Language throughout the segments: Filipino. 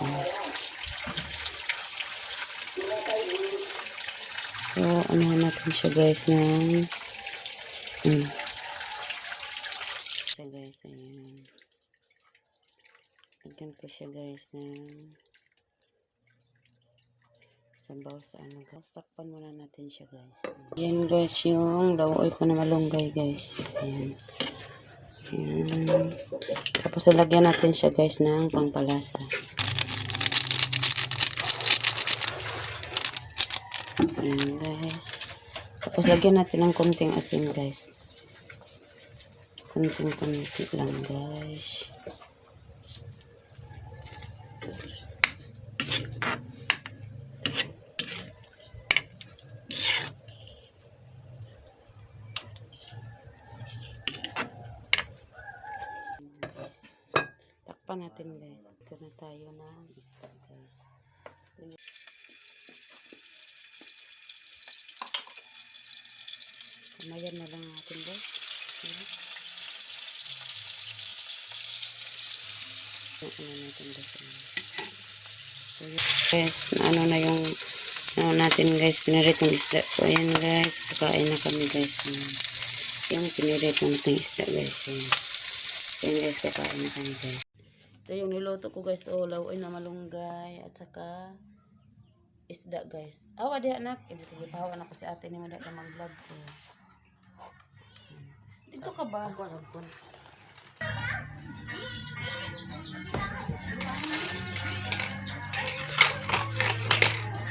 So, ano natin siya guys ng mm. siya guys, ayan. Lagyan ko siya guys ng sabaw sa ano guys. Takpan muna natin siya guys. Yan guys yung lawoy ko na malunggay guys. Ayan. Ayan. Tapos lagyan natin siya guys ng pangpalasa. Ayan guys. Tapos lagyan natin ng konting asin guys. Konting konti lang guys. Takpan natin guys. Ito na tayo ng isda guys. Kamayan na lang natin guys. Ayan. Ano natin guys. So, guys, ano na yung ano natin guys, piniritong isda. So, ayan guys, kakain na kami guys. Yung piniritong natin isda guys. Ayan. So, ayan guys, kakain na kami guys. Ito yung niluto ko guys, olaw ay na malunggay at saka isda guys. Awa di anak, ibig ko gipahawa na ko si ate ni mo na mag-vlog ko. Dito ka ba? Ako, ako.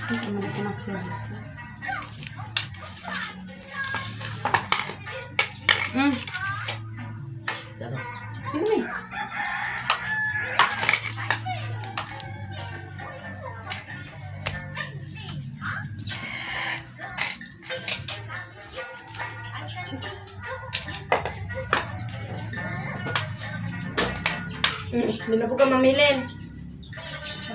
Dito mo na anak siya. Hmm. Mm, Hindi na po ka mamilin. Sige,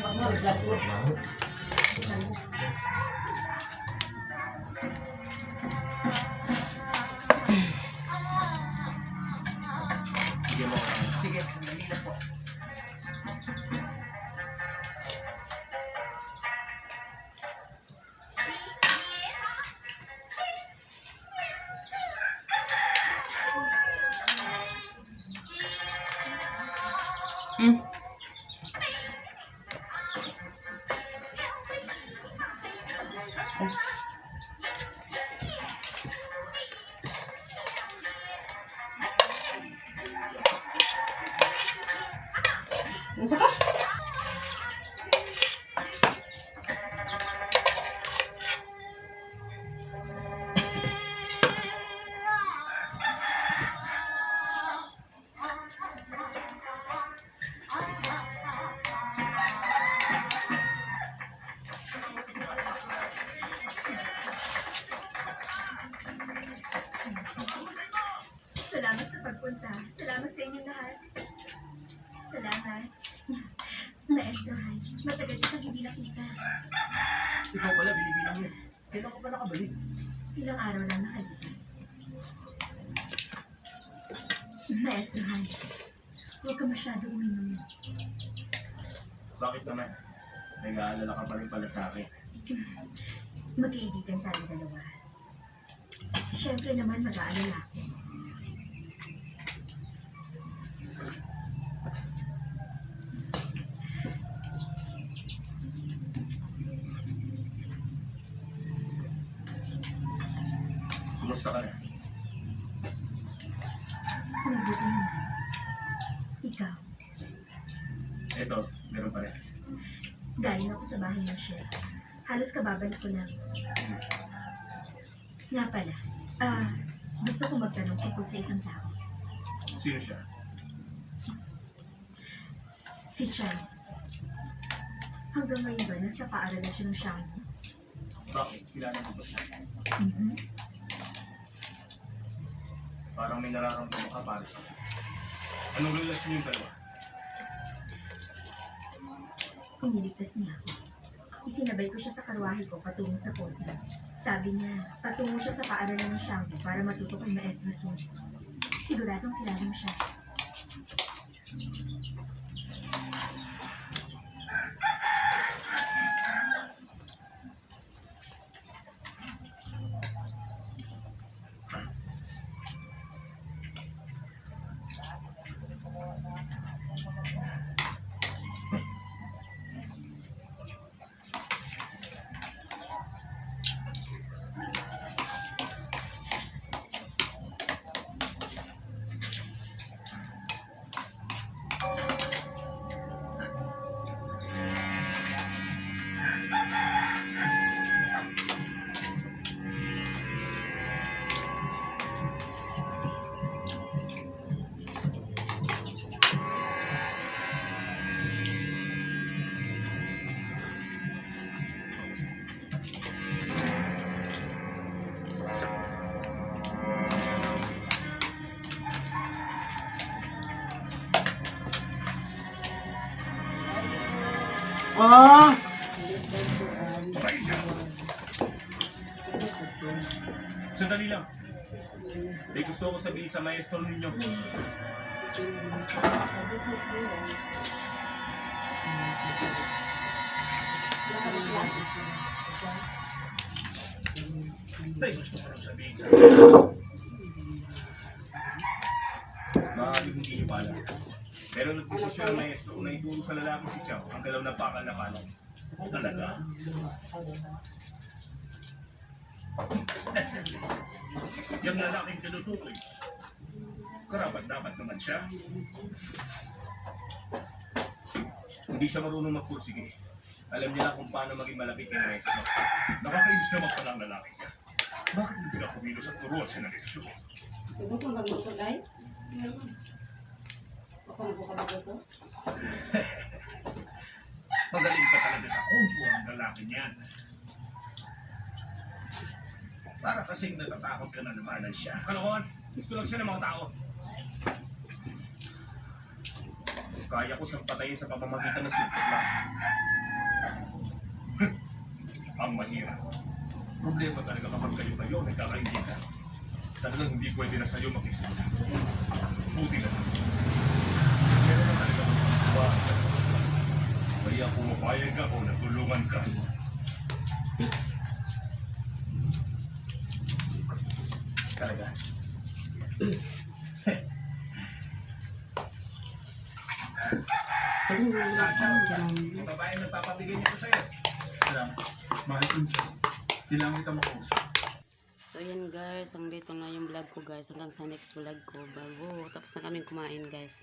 pagpunta. Salamat sa inyong lahat. Salamat. Naestrohan, matagal kitang hindi nakita. Ikaw pala, binibilang mo. Kailan ka pa nakabalik? Ilang araw lang nakalipas. Naestrohan, huwag ka masyado uminom. Bakit naman? Nag-aalala ka pa rin pala sa akin. Magkaibigan tayo dalawa. Siyempre naman mag-aalala ako. Ikaw, Eto, meron pa rin. galing ako sa bahay ng chef. Halos kababalik ko lang. Nga pala, ah, gusto ko magtanong tungkol sa isang tao. Sino siya? Si Chan. Hanggang ngayon ba nasa paaralan siya ng Shanghai? Bakit? Kilala mo ba siya? Mhm. Parang may nararamdaman ka para sa akin. Anong relasyon yung dalawa? Iniligtas niya ako. Isinabay ko siya sa karwahe ko patungo sa kotla. Sabi niya, patungo siya sa paaralan ng Shanghai para matuto kay Maestro Sun. Siguradong kilala mo siya. Ah! Sandali lang. May gusto ko sabihin sa maestro ninyo. May gusto ko sabihin sa Maaaring hindi niyo pala. Pero nagdesisyon ang maestro na ituro sa lalaki si Chow ang galaw na bakal na paano. Talaga? Yung lalaking tinutukoy. Karapat dapat naman siya. Hindi siya marunong magpursige. Alam niya lang kung paano maging malapit kay Maestro. Nakakainis naman pala ang lalaki niya. Bakit hindi ka kumilos at turuan siya ng leksyon? Tudo kung magmutulay. Ako na po ka ba ito? Magaling pa talaga sa kumpo ang lalaki niyan. Para kasing natatakot ka na naman siya. Kalokohan, gusto lang siya ng mga tao. Kaya ko siyang patayin sa pamamagitan ng super lang. ang mahirap. Problema talaga kapag kayo-kayo nagkakaintindihan. Talagang hindi pwede na sa'yo mag-isip. Buti na lang. Magpapagawa kaya pumapayag ako na tulungan ka. Talaga? Yung babae nagpapabigay niya ko sa'yo. Salamat. Mahal ko siya. Kailangan kita. So yan guys, ang dito na yung vlog ko guys. Hanggang sa next vlog ko. Bago, tapos na kaming kumain guys.